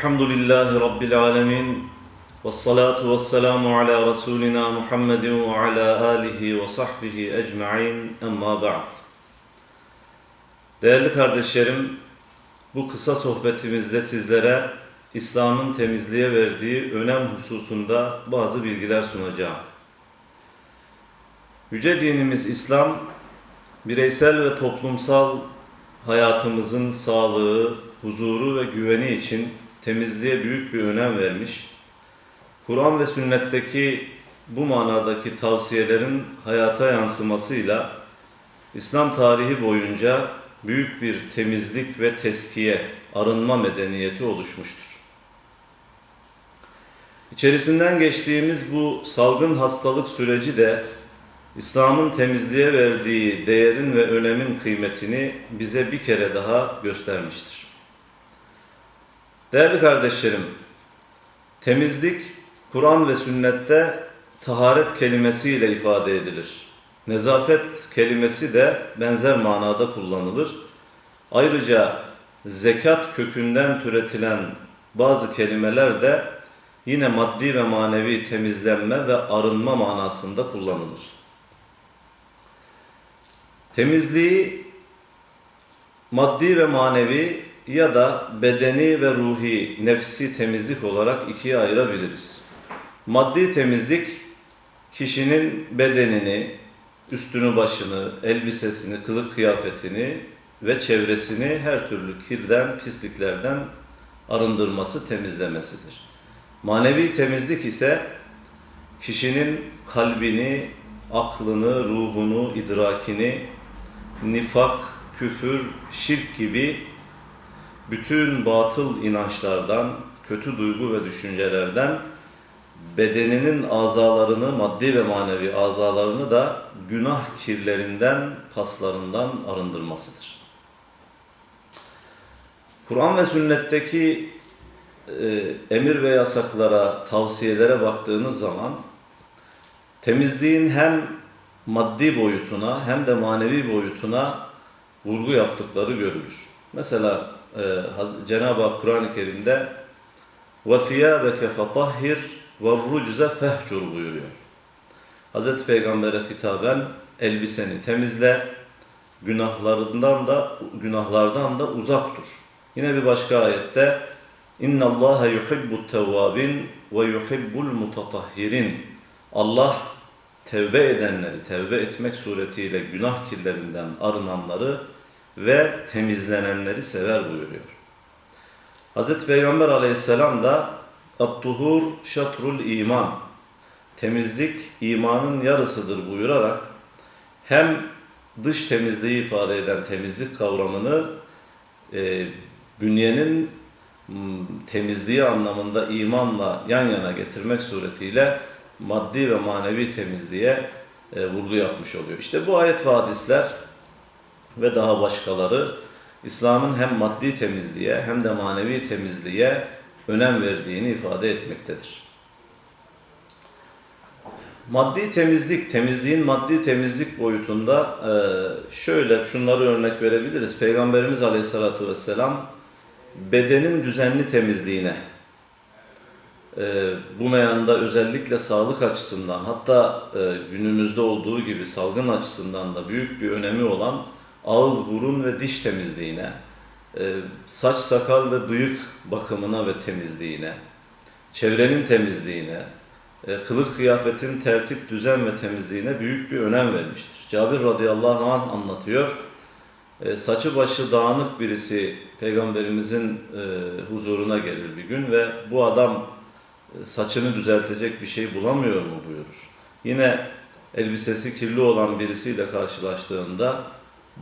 Elhamdülillahi Rabbil alemin. Ve salatu ve selamu ala Resulina Muhammedin ve ala alihi ve sahbihi ecma'in emma ba'd. Değerli kardeşlerim, bu kısa sohbetimizde sizlere İslam'ın temizliğe verdiği önem hususunda bazı bilgiler sunacağım. Yüce dinimiz İslam, bireysel ve toplumsal hayatımızın sağlığı, huzuru ve güveni için temizliğe büyük bir önem vermiş. Kur'an ve sünnetteki bu manadaki tavsiyelerin hayata yansımasıyla İslam tarihi boyunca büyük bir temizlik ve teskiye, arınma medeniyeti oluşmuştur. İçerisinden geçtiğimiz bu salgın hastalık süreci de İslam'ın temizliğe verdiği değerin ve önemin kıymetini bize bir kere daha göstermiştir. Değerli kardeşlerim, temizlik Kur'an ve sünnette taharet kelimesiyle ifade edilir. Nezafet kelimesi de benzer manada kullanılır. Ayrıca zekat kökünden türetilen bazı kelimeler de yine maddi ve manevi temizlenme ve arınma manasında kullanılır. Temizliği maddi ve manevi ya da bedeni ve ruhi, nefsi temizlik olarak ikiye ayırabiliriz. Maddi temizlik kişinin bedenini, üstünü başını, elbisesini, kılık kıyafetini ve çevresini her türlü kirden, pisliklerden arındırması, temizlemesidir. Manevi temizlik ise kişinin kalbini, aklını, ruhunu, idrakini, nifak, küfür, şirk gibi bütün batıl inançlardan, kötü duygu ve düşüncelerden bedeninin azalarını, maddi ve manevi azalarını da günah kirlerinden, paslarından arındırmasıdır. Kur'an ve sünnetteki e, emir ve yasaklara, tavsiyelere baktığınız zaman temizliğin hem maddi boyutuna hem de manevi boyutuna vurgu yaptıkları görülür. Mesela Cenab-ı Hak Kur'an-ı Kerim'de وَثِيَابَكَ فَطَهِّرْ وَالرُّجْزَ فَهْجُرْ buyuruyor. Hz. Peygamber'e hitaben elbiseni temizle, günahlarından da günahlardan da uzak dur. Yine bir başka ayette İnna Allah yuhibbut tevvabin ve yuhibbul mutatahhirin. Allah tevbe edenleri, tevbe etmek suretiyle günah kirlerinden arınanları ve temizlenenleri sever buyuruyor. Hz. Peygamber aleyhisselam da At-tuhur şatrul iman. Temizlik imanın yarısıdır buyurarak hem dış temizliği ifade eden temizlik kavramını e, bünyenin temizliği anlamında imanla yan yana getirmek suretiyle maddi ve manevi temizliğe e, vurgu yapmış oluyor. İşte bu ayet ve hadisler ve daha başkaları İslam'ın hem maddi temizliğe hem de manevi temizliğe önem verdiğini ifade etmektedir. Maddi temizlik, temizliğin maddi temizlik boyutunda e, şöyle şunları örnek verebiliriz. Peygamberimiz Aleyhisselatü Vesselam bedenin düzenli temizliğine, e, bu meyanda özellikle sağlık açısından hatta e, günümüzde olduğu gibi salgın açısından da büyük bir önemi olan ağız, burun ve diş temizliğine, e, saç, sakal ve bıyık bakımına ve temizliğine, çevrenin temizliğine, e, kılık kıyafetin tertip, düzen ve temizliğine büyük bir önem vermiştir. Cabir radıyallahu anh anlatıyor. E, saçı başı dağınık birisi peygamberimizin huzuruna gelir bir gün ve bu adam saçını düzeltecek bir şey bulamıyor mu buyurur. Yine elbisesi kirli olan birisiyle karşılaştığında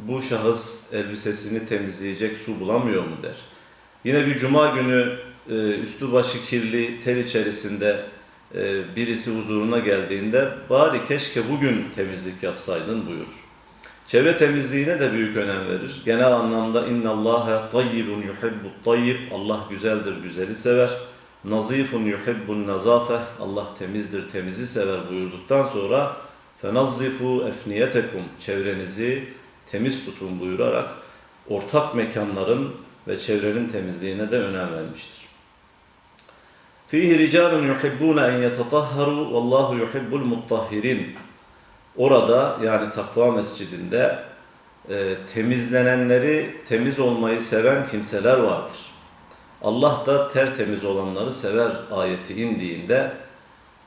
bu şahıs elbisesini temizleyecek su bulamıyor mu der. Yine bir cuma günü e, üstü başı kirli ter içerisinde e, birisi huzuruna geldiğinde bari keşke bugün temizlik yapsaydın buyurur. Çevre temizliğine de büyük önem verir. Genel anlamda inna Allaha tayyibun yuhibbut tayyib. Allah güzeldir, güzeli sever. Nazifun yuhibbun nazafe. Allah temizdir, temizi sever buyurduktan sonra fenazzifu efniyetekum. Çevrenizi temiz tutun buyurarak ortak mekanların ve çevrenin temizliğine de önem vermiştir. Fihi ricalun yuhibbuna en yetatahharu vallahu yuhibbul mutahhirin. Orada yani takva mescidinde e, temizlenenleri, temiz olmayı seven kimseler vardır. Allah da tertemiz olanları sever ayeti indiğinde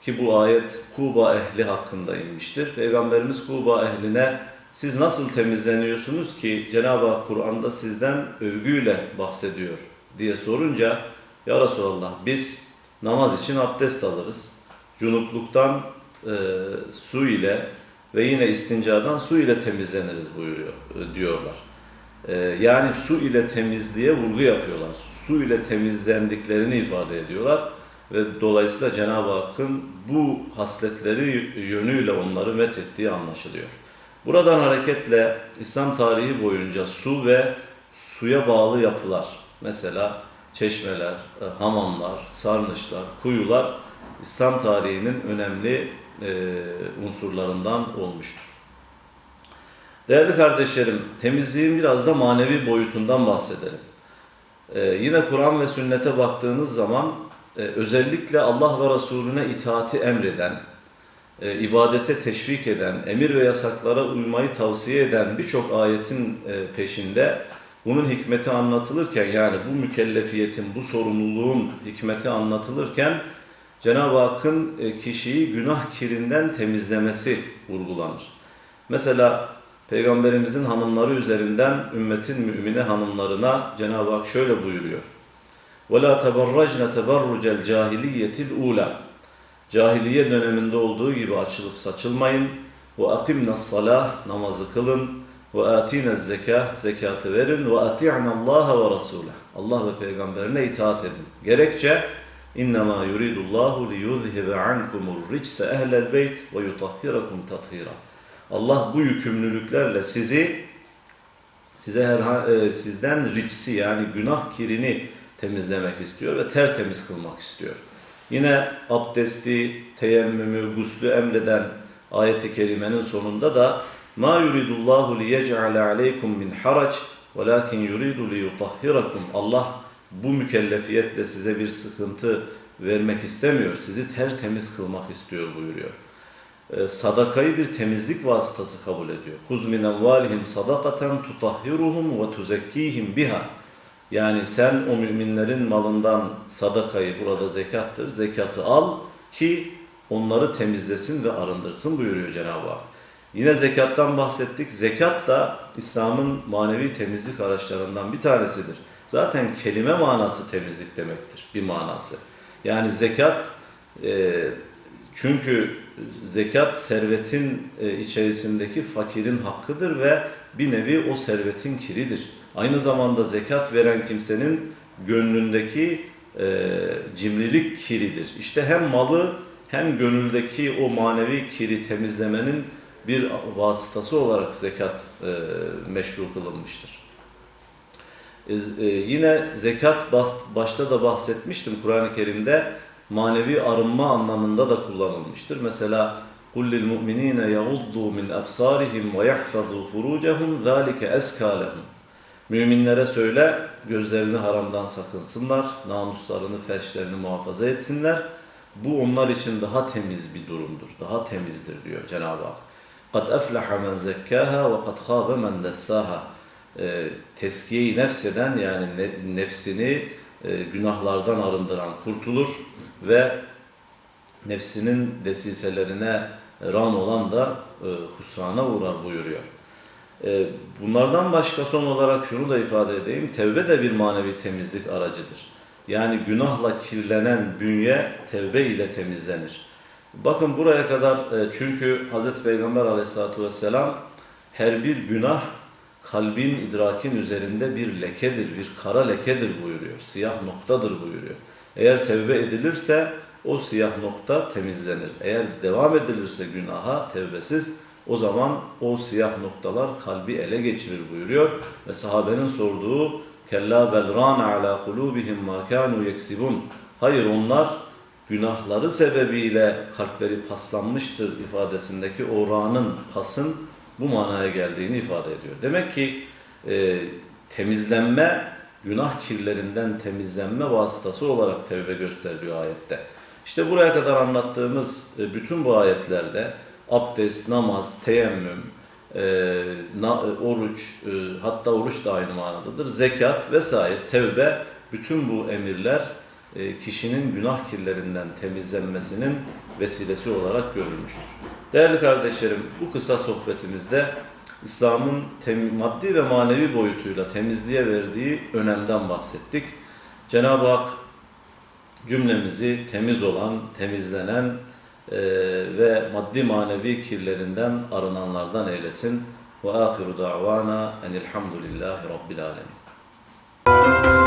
ki bu ayet Kuba ehli hakkında inmiştir. Peygamberimiz Kuba ehline siz nasıl temizleniyorsunuz ki Cenab-ı Hak Kur'an'da sizden övgüyle bahsediyor diye sorunca Ya Resulallah biz namaz için abdest alırız. Cunupluktan e, su ile ve yine istincadan su ile temizleniriz buyuruyor e, diyorlar. E, yani su ile temizliğe vurgu yapıyorlar. Su ile temizlendiklerini ifade ediyorlar ve dolayısıyla Cenab-ı Hakk'ın bu hasletleri yönüyle onları met ettiği anlaşılıyor. Buradan hareketle İslam tarihi boyunca su ve suya bağlı yapılar, mesela çeşmeler, e, hamamlar, sarnıçlar, kuyular İslam tarihinin önemli e, unsurlarından olmuştur. Değerli kardeşlerim, temizliğin biraz da manevi boyutundan bahsedelim. E, yine Kur'an ve sünnete baktığınız zaman e, özellikle Allah ve Resulüne itaati emreden, e, ibadete teşvik eden, emir ve yasaklara uymayı tavsiye eden birçok ayetin e, peşinde bunun hikmeti anlatılırken yani bu mükellefiyetin, bu sorumluluğun hikmeti anlatılırken Cenab-ı Hakk'ın e, kişiyi günah kirinden temizlemesi vurgulanır. Mesela Peygamberimizin hanımları üzerinden ümmetin mümine hanımlarına Cenab-ı Hak şöyle buyuruyor. وَلَا تَبَرَّجْنَ تَبَرُّجَ الْجَاهِلِيَّةِ الْعُولَى Cahiliye döneminde olduğu gibi açılıp saçılmayın. Ve akimne salah namazı kılın. Ve atine zekah zekatı verin. Ve ati'ne Allah ve Resulah. Allah ve peygamberine itaat edin. Gerekçe İnnemâ yuridullahu li yuzhibe ankumur ricse ehlel beyt ve yutahhirakum tathira. Allah bu yükümlülüklerle sizi size her, e, sizden ricsi yani günah kirini temizlemek istiyor ve tertemiz kılmak istiyor. Yine abdesti, teyemmümü, guslü emreden ayeti kerimenin sonunda da ma yuridullahu liyec'ale aleykum min harac velakin yuridu liyutahhirakum. Allah bu mükellefiyetle size bir sıkıntı vermek istemiyor. Sizi tertemiz kılmak istiyor buyuruyor. Ee, sadakayı bir temizlik vasıtası kabul ediyor. Min emvalihim sadakaten tutahhiruhum ve tuzekkihim biha. Yani sen o müminlerin malından sadakayı burada zekattır. Zekatı al ki onları temizlesin ve arındırsın buyuruyor Cenab-ı Hak. Yine zekattan bahsettik. Zekat da İslam'ın manevi temizlik araçlarından bir tanesidir. Zaten kelime manası temizlik demektir bir manası. Yani zekat e, çünkü zekat servetin e, içerisindeki fakirin hakkıdır ve bir nevi o servetin kiridir. Aynı zamanda zekat veren kimsenin gönlündeki e, cimrilik kiridir. İşte hem malı hem gönüldeki o manevi kiri temizlemenin bir vasıtası olarak zekat e, meşru kılınmıştır. E, e, yine zekat başta da bahsetmiştim Kur'an-ı Kerim'de manevi arınma anlamında da kullanılmıştır. Mesela قُلْ لِلْمُؤْمِنِينَ يَغُضُّوا مِنْ أَبْصَارِهِمْ وَيَحْفَظُوا فُرُوجَهُمْ ذَٰلِكَ اَزْكَى لَهُمْ Müminlere söyle, gözlerini haramdan sakınsınlar, namuslarını, ferçlerini muhafaza etsinler. Bu onlar için daha temiz bir durumdur, daha temizdir diyor Cenab-ı Hak. قَدْ أَفْلَحَ مَنْ زَكَّاهَا وَقَدْ خَابَ مَنْ دَسَّاهَا e, Teskiye-i nefseden yani ne, nefsini e, günahlardan arındıran kurtulur ve nefsinin desiselerine ram olan da e, husrana uğrar buyuruyor. E, bunlardan başka son olarak şunu da ifade edeyim. Tevbe de bir manevi temizlik aracıdır. Yani günahla kirlenen bünye tevbe ile temizlenir. Bakın buraya kadar e, çünkü Hz. Peygamber aleyhissalatü vesselam her bir günah kalbin, idrakin üzerinde bir lekedir, bir kara lekedir buyuruyor. Siyah noktadır buyuruyor. Eğer tevbe edilirse o siyah nokta temizlenir. Eğer devam edilirse günaha tevbesiz o zaman o siyah noktalar kalbi ele geçirir buyuruyor. Ve sahabenin sorduğu kella bel rana ala kulubihim ma kanu yeksibun. Hayır onlar günahları sebebiyle kalpleri paslanmıştır ifadesindeki o ra'nın pasın bu manaya geldiğini ifade ediyor. Demek ki e, temizlenme günah kirlerinden temizlenme vasıtası olarak tevbe gösteriliyor ayette. İşte buraya kadar anlattığımız e, bütün bu ayetlerde abdest, namaz, teyemmüm, e, na- e, oruç, e, hatta oruç da aynı manadadır, zekat vesaire, tevbe, bütün bu emirler kişinin günah kirlerinden temizlenmesinin vesilesi olarak görülmüştür. Değerli kardeşlerim, bu kısa sohbetimizde İslam'ın maddi ve manevi boyutuyla temizliğe verdiği önemden bahsettik. Cenab-ı Hak cümlemizi temiz olan, temizlenen e, ve maddi manevi kirlerinden arınanlardan eylesin. Ve ahiru da'vana enilhamdülillahi rabbil alemin.